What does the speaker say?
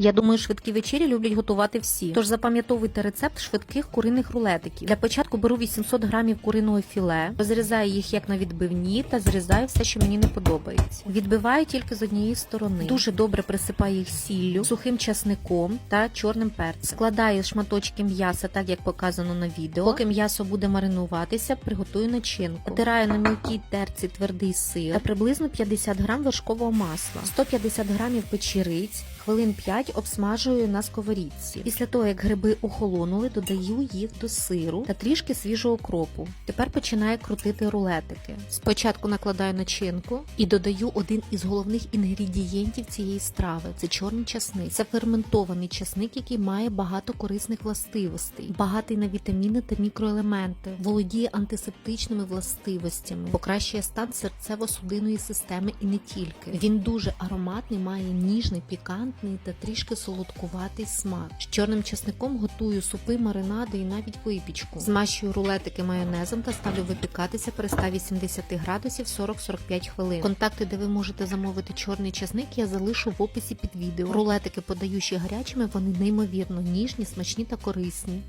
Я думаю, швидкі вечері люблять готувати всі. Тож запам'ятовуйте рецепт швидких куриних рулетиків. Для початку беру 800 грамів куриного філе, розрізаю їх як на відбивні та зрізаю все, що мені не подобається. Відбиваю тільки з однієї сторони. Дуже добре присипаю їх сіллю, сухим часником та чорним перцем. Складаю шматочки м'яса, так як показано на відео. Поки м'ясо буде маринуватися, приготую начинку. Натираю на мілкій терці твердий сир та приблизно 50 грам вершкового масла, 150 грамів печериць. Хвилин 5 обсмажую на сковорідці. Після того, як гриби охолонули, додаю їх до сиру та трішки свіжого кропу. Тепер починаю крутити рулетики. Спочатку накладаю начинку і додаю один із головних інгредієнтів цієї страви це чорний часник. Це ферментований часник, який має багато корисних властивостей, багатий на вітаміни та мікроелементи, володіє антисептичними властивостями, покращує стан серцево-судинної системи і не тільки. Він дуже ароматний, має ніжний, пікантний та трішки солодкуватий смак. З чорним часником готую супи, маринади і навіть випічку. Змащую рулетики майонезом та ставлю випікатися при 180 градусів 40-45 хвилин. Контакти, де ви можете замовити чорний часник, я залишу в описі під відео. Рулетики, подаючи гарячими, вони неймовірно ніжні, смачні та корисні.